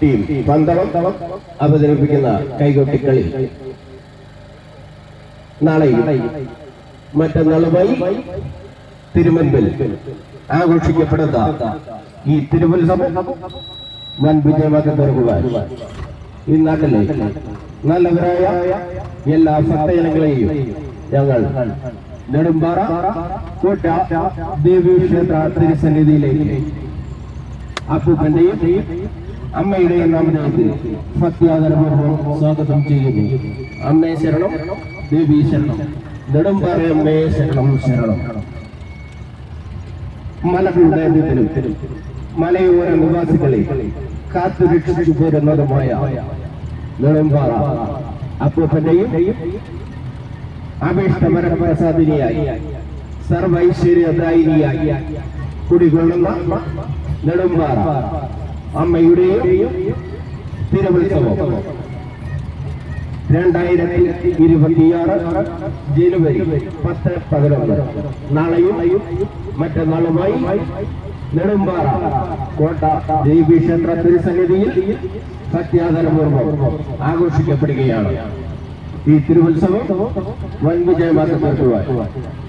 Team Pandalam അവതരിപ്പിക്കുന്ന കൈകൊട്ടിക്കളി. നാളെ മറ്റന്നാളുമായി തിരുമൻപിൽ ആഘോഷിക്കപ്പെടുന്ന ഈ തിരുവത്സവം വൻ വിജയമാക്കി തീർക്കുവാൻ ഈ നാട്ടിലെ നല്ലവരായ എല്ലാ ഭക്തജനങ്ങളെയും ഞങ്ങൾ നെടുമ്പാറ കോട്ട ദേവീ ക്ഷേത്ര തിരുസന്നിധിയിലേക്ക് അപ്പൂപ്പന്റെയും അമ്മയുടെയും നാമത്തിൽ ഭക്തിയാദരപൂർവം സ്വാഗതം ചെയ്യുന്നു. അമ്മേ ശരണം. ദേവി ശരണം. നെടുമ്പാറ ശരണം ശരണം. മലകളുടെ മലയോര നിവാസികളെ കാത്തു രക്ഷിച്ചു പോരുന്നതുമായ നെടുമ്പാറ അപ്പൂപ്പന്റെയും അപേക്ഷ പ്രസാദിനിയായി സർവൈശ്വര്യദായിനിയായി കുടികൊള്ളുന്ന നെടുമ്പാറ അമ്മയുടെയും തിരുവുത്സവം. രണ്ടായിരത്തി ഇരുപത്തിയാറ് ജനുവരി പത്ത് പതിനൊന്ന്. നാളെയും മറ്റന്നാളുമായി നെടുമ്പാറ കോട്ട ദേവീക്ഷേത്ര തിരുസന്നിധിയിൽ സത്യാദരപൂർവം ആഘോഷിക്കപ്പെടുകയാണ്. ഈ തിരുവുത്സവം വൻ വിജയമാക്കി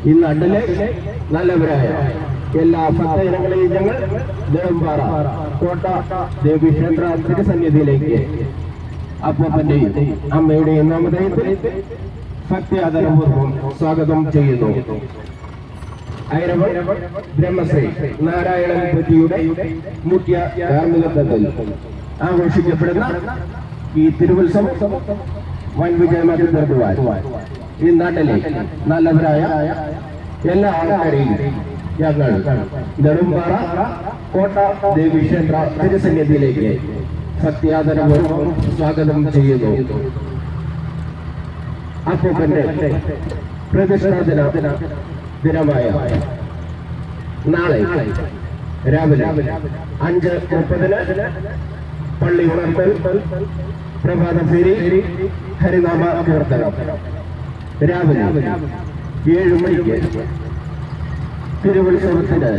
ഇന്ന് നാട്ടിലെ നല്ലവരായ എല്ലാ ഭക്തജനങ്ങളെയും ഞങ്ങൾ നെടുമ്പാറ കോട്ട ദേവീക്ഷേത്ര തിരുസന്നിധിയിലേക്ക് അപ്പൂപ്പന്റെയും അമ്മയുടെ നാമധേയത്തിൽ ഭക്തിയാദരപൂർവം സ്വാഗതം ചെയ്യുന്നു. ഐരവ ബ്രഹ്മശ്രീ നാരായണൻ പറ്റിയുടെ മുഖ്യ ധാർമ്മികത്വത്തിൽ ആഘോഷിക്കപ്പെടുന്ന ഈ തിരുവുത്സവം വൻ വിജയമാക്കി തീർക്കുവാൻ ഈ നാട്ടിലെ നല്ലവരായ എല്ലാ ആൾക്കാരെയും ഞങ്ങൾ നെടുമ്പാറ കോട്ട ദേവീക്ഷേത്ര തിരുസന്നിധിയിലേക്ക് സത്യാദരപൂർവം സ്വാഗതം ചെയ്യുന്നു. അപ്പൂപ്പന്റെ പ്രതിഷ്ഠാ ദിന ദിനമായ നാളെ രാവിലെ അഞ്ച് മുപ്പതിന് പള്ളി ഉണർത്തൽ പ്രഭാത ഫേരി ഹരിനാമ കീർത്തനം. രാവിലെ ഏഴ് മണിക്ക് തിരുവുത്സവത്തിന്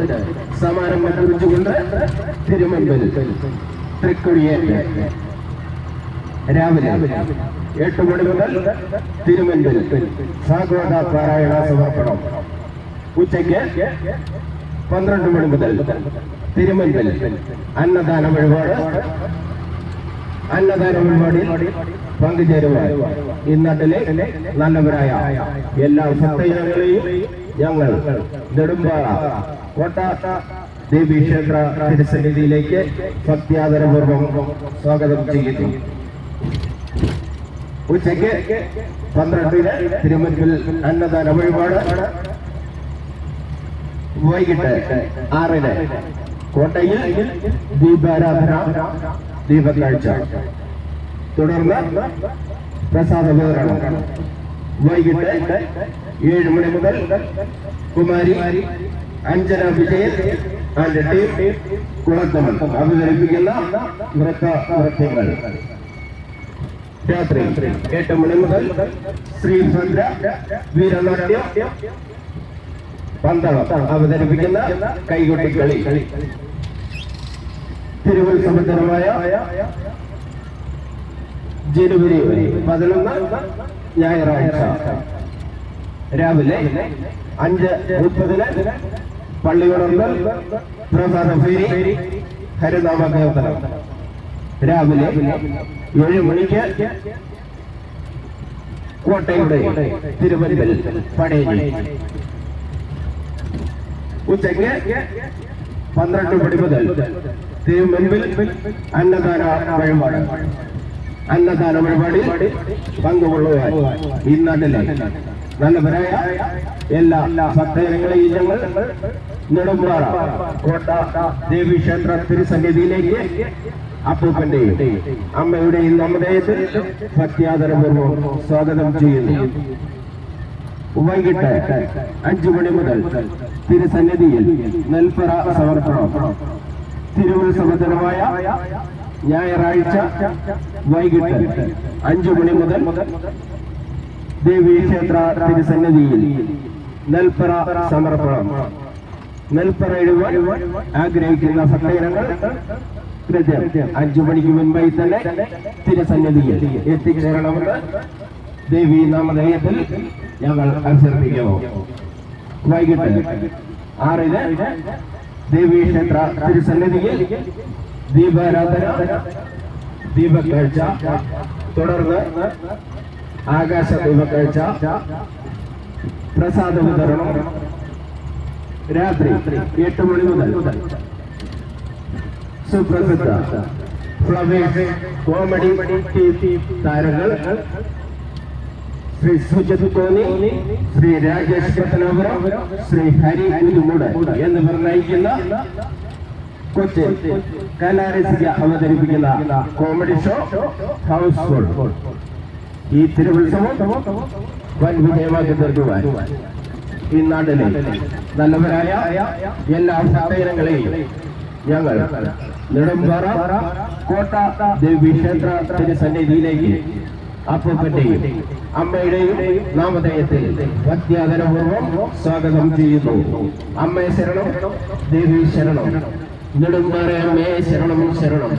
സമാരംഭം കുറിച്ചുകൊണ്ട് തിരുമമ്പിൽ തൃക്കൊടിയേറ്റ്. രാവിലെ എട്ട് മണി മുതൽ തിരുമൻപിൽ ഭാഗവത പാരായണ സമർപ്പണം. ഉച്ചയ്ക്ക് പന്ത്രണ്ട് മണി മുതൽ തിരുമമ്പിൽ അന്നദാന വഴിപാട്. അന്നദാന വഴിപാടിൽ പങ്കുചേരുവാൻ ഈ നല്ലവരായ എല്ലാ ഭക്തജനങ്ങളെയും ഞങ്ങൾ നെടുമ്പാറ കോട്ടാട്ട ദേവീക്ഷേത്ര തിരുസന്നിധിയിലേക്ക് ഭക്തിയാദരപൂർവം സ്വാഗതം ചെയ്യുന്നു. ഉച്ചയ്ക്ക് പന്ത്രണ്ടിന് തിരുമുൻപിൽ അന്നദാന വഴിപാട്. വൈകിട്ട് ആറിന് കോട്ടയിൽ ദീപാരാധന ദീപക്കാഴ്ച. തുടർന്ന് പ്രസാദ വിതരണം. വൈകിട്ട് ഏഴ് മണി മുതൽ കുമാരി അഞ്ജന വിജയൻ ആൻഡ് ടീം കുളത്തമൻ അവതരിപ്പിക്കുന്ന നൃത്യങ്ങൾ. രാത്രി എട്ട് മണി മുതൽ ശ്രീഭദ്ര വീരനാട്യം പന്തളം അവതരിപ്പിക്കുന്ന കൈകൊട്ടിക്കളി തിരുവനന്തപുരമായ ജനുവരി പതിനൊന്ന് ഞായറാഴ്ച. രാവിലെ അഞ്ച് മുപ്പതിന് പള്ളി ഉണർന്ന് പ്രഭാത ഫേരി ഹരിനാമ കീർത്തനം. രാവിലെ ഏഴ് മണിക്ക് കോട്ടയുടെ തിരുവല്ലൽ പടയണി ഉച്ചയ്ക്ക് പന്ത്രണ്ട് മണി മുതൽ തിരുമുൻപിൽ അന്നദാന വഴിപാട്. അന്നദാന പരിപാടി പങ്കുകൊള്ളുവാൻ. ഈ നാട്ടിലെ നല്ലവരായ എല്ലാ ഭക്തജനങ്ങളെയും ഞങ്ങൾ നെടുമ്പാറ കോട്ട ദേവീക്ഷേത്ര തിരുസന്നിധിയിലേക്ക് അപ്പൂപ്പന്റെയും അമ്മയുടെയും നമ്മുടെ ഭക്തിയാദരപൂർവം സ്വാഗതം ചെയ്യുന്നു. വൈകിട്ട് അഞ്ചു മണി മുതൽ തിരുസന്നിധിയിൽ നെൽപ്പറ സമർപ്പണം. തിരുവുത്സവദിനമായ ഞായറാഴ്ച വൈകിട്ട് അഞ്ചു മണി മുതൽ ദേവി ക്ഷേത്ര തിരുസന്നിധിയിൽ നെൽപ്പറ സമർപ്പണം. നെൽപ്പറ ഇടുവാൻ ആഗ്രഹിക്കുന്ന സത്യങ്ങൾ കൃത്യം അഞ്ചു മണിക്ക് മുൻപായി തന്നെ തിരുസന്നിധിയിൽ എത്തിച്ചേരണമെന്ന് ദേവി നാമധേയത്തിൽ ഞങ്ങൾ അഭ്യർത്ഥിക്കുന്നു. വൈകിട്ട് ആറിന് ദേവി ക്ഷേത്ര തിരുസന്നിധിയിൽ ദീപാരാധന ദീപക്കാഴ്ച തുടർന്ന് ആകാശ ദീപക്കാഴ്ച പ്രസാദ വിതരണം രാത്രി എട്ട് മണി മുതൽ. സുപ്രസിദ്ധ ഫ്ലവേഴ്സ് കോമഡി താരങ്ങൾ ശ്രീ സുജിത് കോനി ശ്രീ രാജേഷ് പത്തനാപുരം ശ്രീ ഹരി കുരുമുട് എന്നിവർ നയിക്കുന്ന കൊച്ചിൻ അവതരിപ്പിക്കുന്ന കോമഡി ഷോ ഹൗസ് ഫുൾ ഈ തിരുവത്സവം വൻ വിജയമാക്കി തീർക്കുവാൻ ഈ നാട്ടിലെ നല്ലവരായ എല്ലാ സാധനങ്ങളെയും ഞങ്ങൾ നെടുമ്പാറ കോട്ട ദേവി ക്ഷേത്ര സന്നിധിയിലേക്ക് അപ്പൂപ്പന്റെയും അമ്മയുടെയും നാമധേയത്തിൽ ഭക്തിയാദരപൂർവം സ്വാഗതം ചെയ്യുന്നു. അമ്മയെ ശരണം ദേവി ശരണം. നെടുമ്പാറ പറയാമേ ശരണം ശരണം.